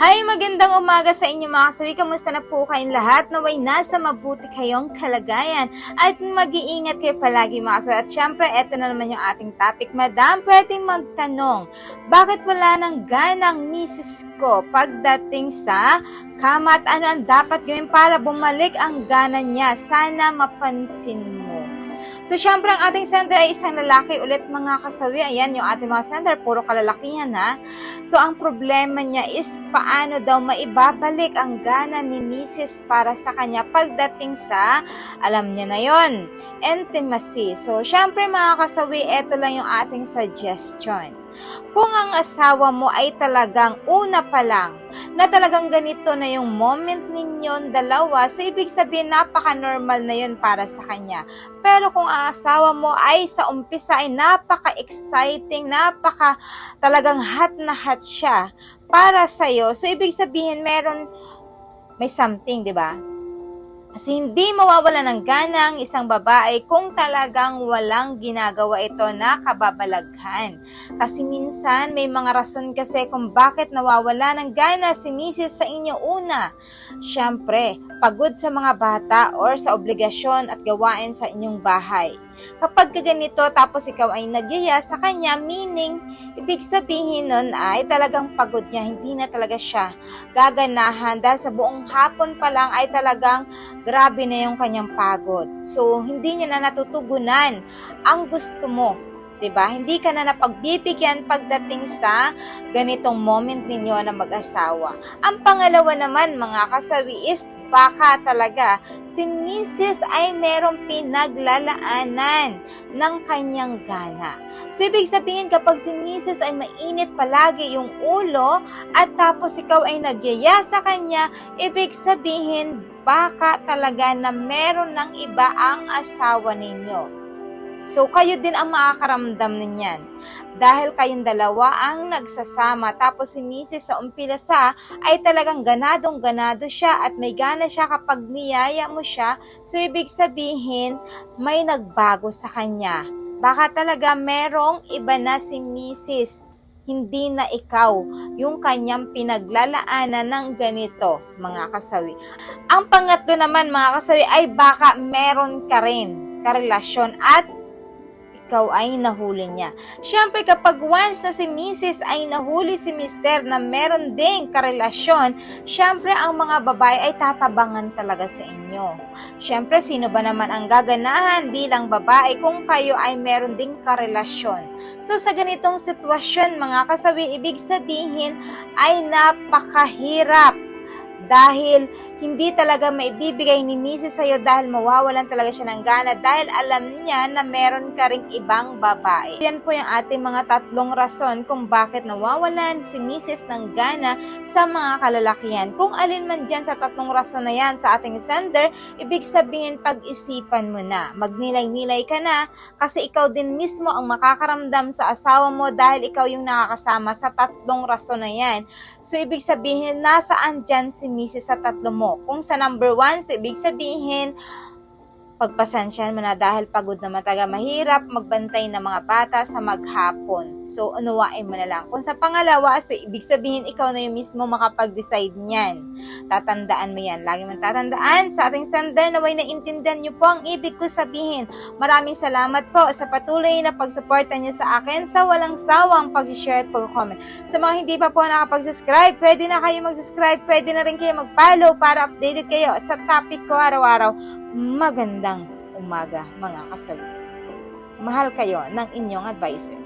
Hi, magandang umaga sa inyo mga kasawi. Kamusta na po kayong lahat? Naway nasa mabuti kayong kalagayan at mag-iingat kayo palagi mga kasawi. At syempre, eto na naman yung ating topic. Madam, pwedeng magtanong, bakit wala nang ganang misis ko pagdating sa kama at ano ang dapat gawin para bumalik ang gana niya? Sana mapansin mo. So, syempre, ang ating sender ay isang lalaki ulit mga kasawi. Ayan, yung ating mga sender, puro kalalakihan ha. So, ang problema niya is paano daw maibabalik ang gana ni Mrs. para sa kanya pagdating sa, alam niya na yon intimacy. So, syempre mga kasawi, ito lang yung ating suggestion. Kung ang asawa mo ay talagang una pa lang, na talagang ganito na yung moment ninyong dalawa, so ibig sabihin napaka-normal na yun para sa kanya. Pero kung ang asawa mo ay sa umpisa ay napaka-exciting, napaka talagang hot na hot siya para sa'yo, so ibig sabihin meron, may something, di ba? Kasi hindi mawawala ng gana ang isang babae kung talagang walang ginagawa ito na kababalaghan. Kasi minsan may mga rason kasi kung bakit nawawala ng gana si Mrs. sa inyo una. Siyempre, pagod sa mga bata or sa obligasyon at gawain sa inyong bahay. Kapag ganito tapos ikaw ay nagyaya sa kanya, meaning, ibig sabihin nun ay talagang pagod niya, hindi na talaga siya gaganahan dahil sa buong hapon pa lang ay talagang grabe na yung kanyang pagod. So, hindi niya na natutugunan ang gusto mo. 'di ba? Hindi ka na napagbibigyan pagdating sa ganitong moment ninyo na mag-asawa. Ang pangalawa naman, mga kasawi, is baka talaga si Mrs. ay merong pinaglalaanan ng kanyang gana. So, ibig sabihin kapag si Mrs. ay mainit palagi yung ulo at tapos ikaw ay nagyaya sa kanya, ibig sabihin baka talaga na meron ng iba ang asawa ninyo. So, kayo din ang makakaramdam ninyan. Dahil kayong dalawa ang nagsasama. Tapos si Mrs. sa umpilasa ay talagang ganadong ganado siya at may gana siya kapag niyaya mo siya. So, ibig sabihin, may nagbago sa kanya. Baka talaga merong iba na si Mrs hindi na ikaw yung kanyang pinaglalaanan ng ganito, mga kasawi. Ang pangatlo naman, mga kasawi, ay baka meron ka rin karelasyon at ikaw ay nahuli niya. Siyempre, kapag once na si Mrs. ay nahuli si Mr. na meron ding karelasyon, siyempre ang mga babae ay tatabangan talaga sa inyo. Siyempre, sino ba naman ang gaganahan bilang babae kung kayo ay meron ding karelasyon? So, sa ganitong sitwasyon, mga kasawi, ibig sabihin ay napakahirap dahil hindi talaga maibibigay ni Mrs. sa'yo dahil mawawalan talaga siya ng gana dahil alam niya na meron ka ring ibang babae. Yan po yung ating mga tatlong rason kung bakit nawawalan si Mrs. ng gana sa mga kalalakihan. Kung alin man dyan sa tatlong rason na yan sa ating sender, ibig sabihin pag-isipan mo na. Magnilay-nilay ka na kasi ikaw din mismo ang makakaramdam sa asawa mo dahil ikaw yung nakakasama sa tatlong rason na yan. So, ibig sabihin, nasaan dyan si Mrs. sa tatlo mo? Kung sa number one, so ibig sabihin, pagpasensyahan mo na dahil pagod naman talaga mahirap magbantay ng mga bata sa maghapon. So, unuwain mo na lang. Kung sa pangalawa, so ibig sabihin ikaw na yung mismo makapag-decide niyan. Tatandaan mo yan. Lagi mong tatandaan sa ating sender na way naintindihan niyo po ang ibig ko sabihin. Maraming salamat po sa patuloy na pagsuporta niyo sa akin sa walang sawang pag-share at pag-comment. Sa mga hindi pa po nakapag-subscribe, pwede na kayo mag-subscribe, pwede na rin kayo mag-follow para updated kayo sa topic ko araw-araw magandang umaga mga kasawi. Mahal kayo ng inyong advisor.